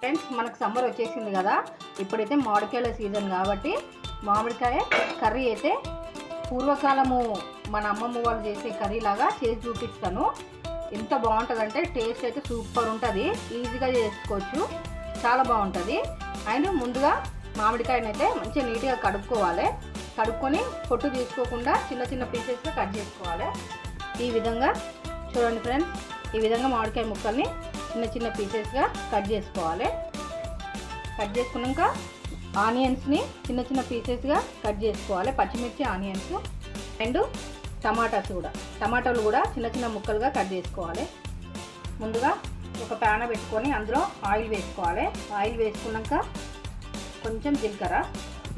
Friends మనకు summer వచ్చేసింది కదా. ఇప్పుడైతే మామిడికాయల సీజన్ కాబట్టి మామిడికాయ కర్రీ అయితే పూర్వకాలము మన అమ్మమ్మ వాళ్ళు చేసే కర్రీ లాగా చేసి చూపిస్తాను. ఎంత బాగుంటుందంటే టేస్ట్ అయితే సూపర్ ఉంటుంది. ఈజీగా చేసుకోవచ్చు. చాలా బాగుంటుంది. అండ్ ముందుగా మామిడికాయని అయితే మంచిగా నీట్గా కడుక్కోవాలి. కడుక్కొని పొట్టు తీసుకోకుండా చిన్న చిన్న పీసెస్గా కట్ చేసుకోవాలి. ఈ విధంగా చూడండి ఫ్రెండ్స్ ఈ విధంగా మామిడికాయ ముక్కల్ని చిన్న చిన్న పీసెస్గా కట్ చేసుకోవాలి. కట్ చేసుకున్నాక ఆనియన్స్ని చిన్న చిన్న పీసెస్గా కట్ చేసుకోవాలి. పచ్చిమిర్చి ఆనియన్స్ అండ్ టమాటాస్ కూడా టమాటాలు కూడా చిన్న చిన్న ముక్కలుగా కట్ చేసుకోవాలి. ముందుగా ఒక ప్యాన పెట్టుకొని అందులో ఆయిల్ వేసుకోవాలి. ఆయిల్ వేసుకున్నాక కొంచెం జీలకర్ర.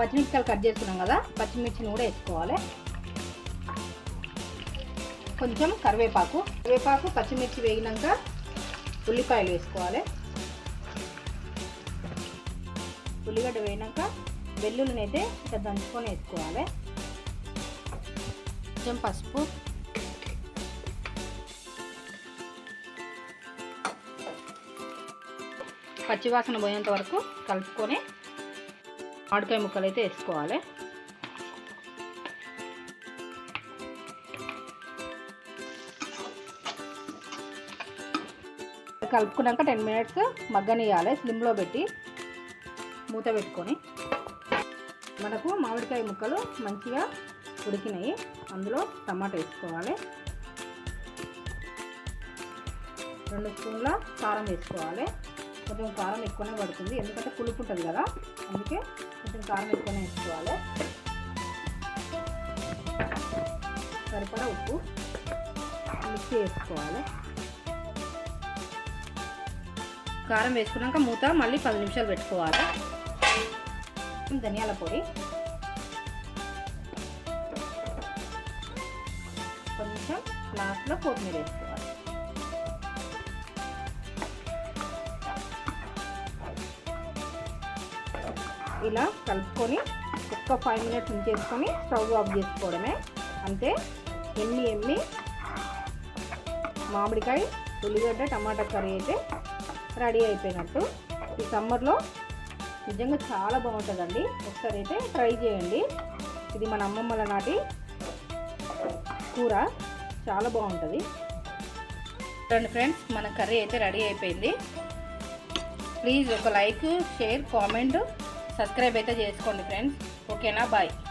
పచ్చిమిరపకాయలు కట్ చేసుకున్నాం కదా పచ్చిమిర్చిని కూడా వేసుకోవాలి. కొంచెం కరివేపాకు. కరివేపాకు పచ్చిమిర్చి వేగినాక ఉల్లిపాయలు వేసుకోవాలి. ఉల్లిగడ్డ వేయినాక వెల్లుల్లిని అయితే ఇట్లా దంచుకొని వేసుకోవాలి. కొంచెం పసుపు. పచ్చివాసన పోయేంత వరకు కలుపుకొని మామిడికాయ ముక్కలు అయితే వేసుకోవాలి. కలుపుకున్నాక టెన్ మినిట్స్ మగ్గనియాలి స్లిమ్లో పెట్టి మూత పెట్టుకొని. మనకు మామిడికాయ ముక్కలు మంచిగా ఉడికినాయి. అందులో టమాటా వేసుకోవాలి. రెండు స్పూన్ల కారం వేసుకోవాలి. కొంచెం కారం ఎక్కువనే పడుతుంది. ఎందుకంటే పులుపు ఉంటుంది కదా అందుకే కొంచెం కారం ఎక్కువనే వేసుకోవాలి. సరిపడా ఉప్పు మిక్సీ వేసుకోవాలి. కారం వేసుకున్నాక మూత మళ్ళీ పది నిమిషాలు పెట్టుకోవాలి. ధనియాల పొడి. కొంచెం లాస్ట్లో కొత్తిమీర వేసుకోవాలి. ఇలా కలుపుకొని ఒక్క ఫైవ్ మినిట్స్ ఉంచేసుకొని స్టవ్ ఆఫ్ చేసుకోవడమే. అంతే ఎన్ని ఎమ్మి మామిడికాయ ఉల్లిగడ్డ టమాటా కర్రీ అయితే రెడీ అయిపోయినట్టు. ఈ సమ్మర్లో నిజంగా చాలా బాగుంటుందండి. ఒకసారి అయితే ట్రై చేయండి. ఇది మన అమ్మమ్మల నాటి కూర. చాలా బాగుంటుంది. చూడండి ఫ్రెండ్స్ మన కర్రీ అయితే రెడీ అయిపోయింది. ప్లీజ్ ఒక లైక్ షేర్ కామెంట్ సబ్స్క్రైబ్ అయితే చేసుకోండి ఫ్రెండ్స్. ఓకేనా? బాయ్.